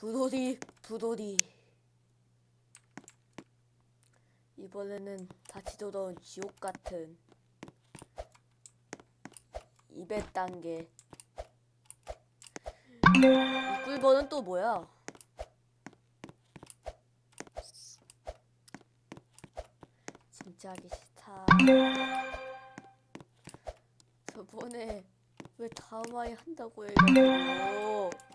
부도리 부도리. 이번에는 다시 돌아온 지옥 같은 200단계 이 꿀벌은 또 뭐야? 진짜 하기 싫다. 저번에 왜 다음 아이 한다고 해가지고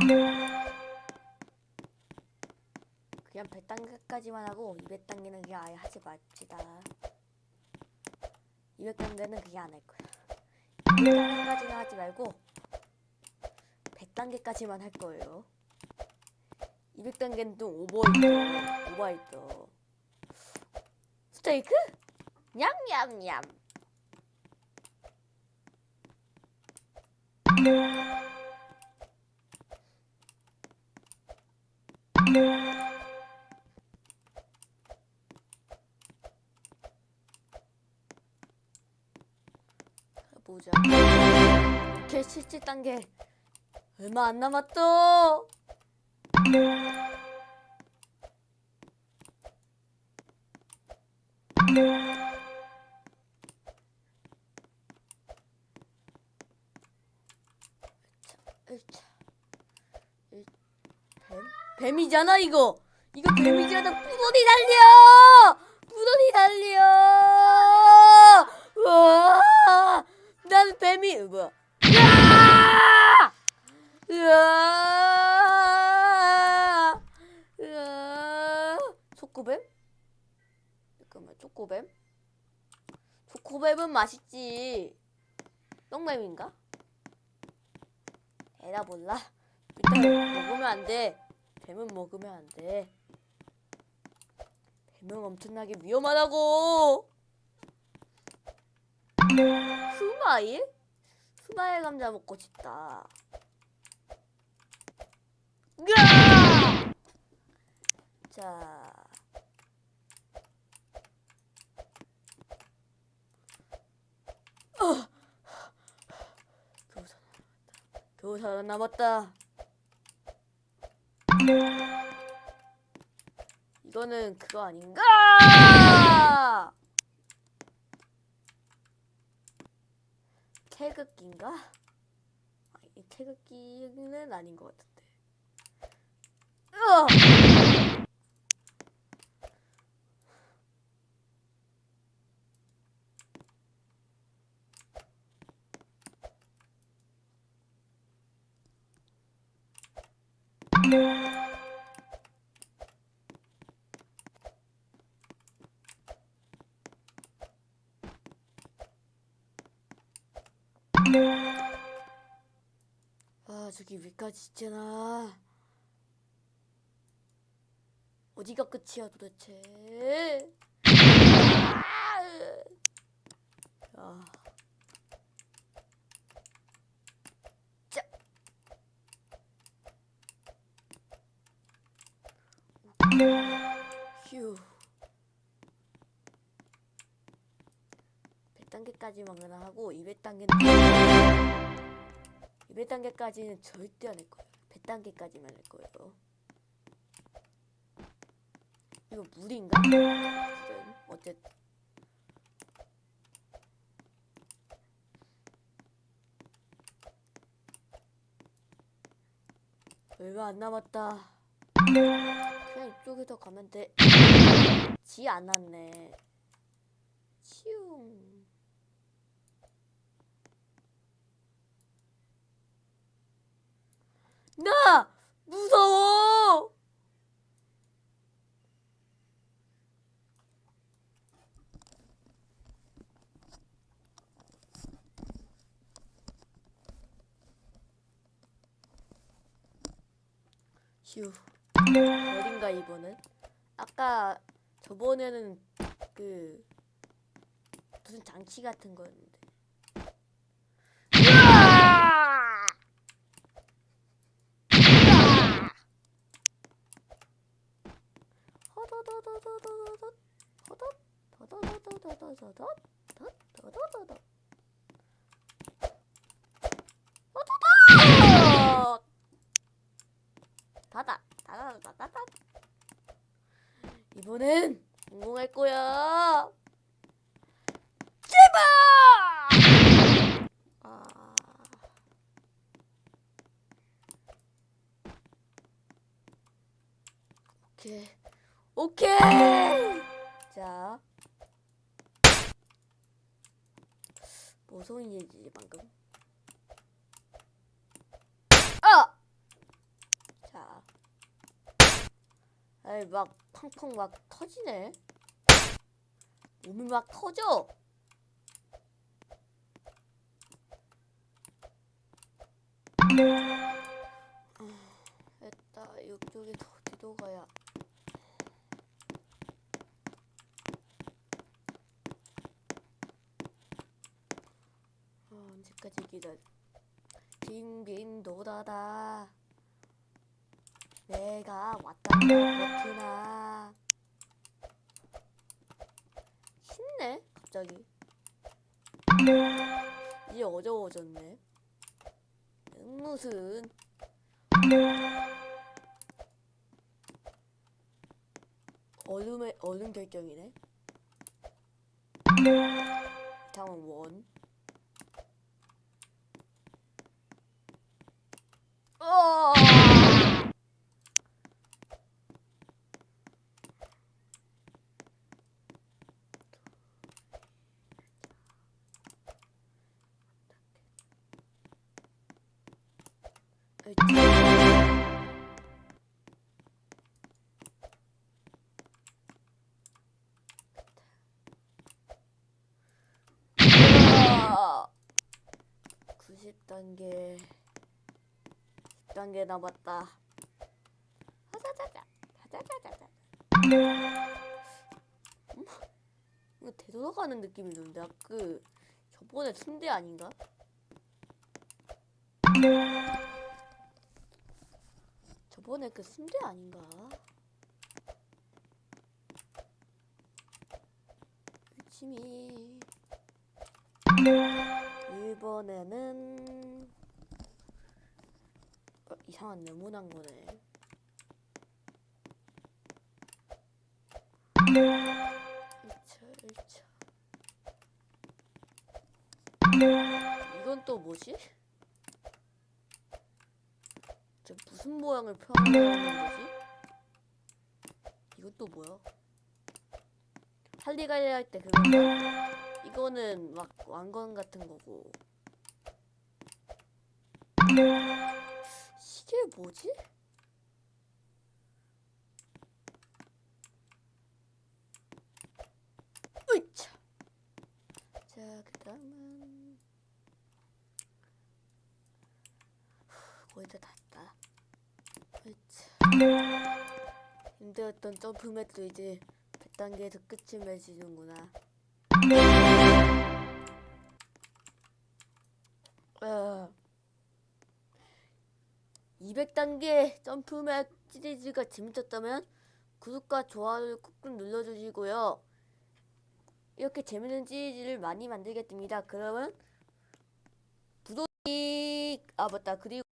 그냥 100단계까지만 하고 200단계는 그냥 아예 하지 맙시다. 200단계는 그냥 안할 거야. 200단계까지는 하지 말고 100단계까지만 할 거예요. 200단계는 또 오버히터 오버히터 스테이크? 냠냠냠 보자. 이렇게 17단계 얼마 안 남았어 뱀? 뱀이잖아 이거 이거 뱀이잖아 부돈이 달려 부돈이 달려 우와 난 뱀이 어, 뭐야 으아! 으아! 으아! 초코뱀? 잠깐만 초코뱀? 초코뱀은 맛있지 똥뱀인가? 에라 몰라 일단 먹으면 안돼 뱀은 먹으면 안 돼 뱀은 엄청나게 위험하다고 스마일? 스마일 감자 먹고 싶다 으아! 자 어. 겨우 살아남았다 겨우 살아남았다 이거는 그거 아닌가? 태극기인가? 아니, 태극기는 아닌 것 같은데. 으아! 아 저기 위까지 있잖아. 어디가 끝이야 도대체? 아. 자. 휴. 100단계까지만 하고 200단계는 200단계까지는 절대 안 할 거예요. 100단계까지만 할 거예요. 이거 물인가? 어쨌든. 얼마 안 남았다. 그냥 이쪽에서 가면 돼. 지 않았네. 치웅. 나 무서워. 휴. 어딘가 이번은? 아까 저번에는 그 무슨 장치 같은 거였는데. 이번엔 성공할 거야. 제발! 아. 오케이. 오케이! 자. 뭐 소리지 방금? 아! 자. 아이 막 팡팡 막 터지네. 몸이 막 터져. 아, 됐다. 이쪽에 더 뒤로 가야. 어, 언제까 지 기다려? 빙빙 돌아다. 내가 왔다 그렇구나. 쉽네, 갑자기. 이제 어려워졌네. 음, 무슨. 얼음의 얼음 결정이네. 다음은 원. 어! 우와! 90단계 10 단계 남았다 하자자자 하자자자자 음? 이거 되돌아가는 느낌이 드는데 아까 그 저번에 순대 아닌가? 저번에 그 순대 아닌가? 열심히 이번에는 어, 이상한 네모난 거네. 1차, 1차. 이건 또 뭐지? 저 무슨 모양을 표현하는 거지? 이건 또 뭐야? 할리갈리 할 때 그건가? 이거는 막 왕건 같은 거고. 이게 뭐지? 으이차. 자, 그 다음은 후, 거의 다 닿았다. 으이차. 힘들었던 점프 맷도 이제 100단계에서 끝을 맺히는구나. 200단계 점프맵 시리즈가 재밌었다면 구독과 좋아요를 꾹꾹 눌러주시고요. 이렇게 재밌는 시리즈를 많이 만들겠습니다. 그러면 구독이 아 맞다 그리고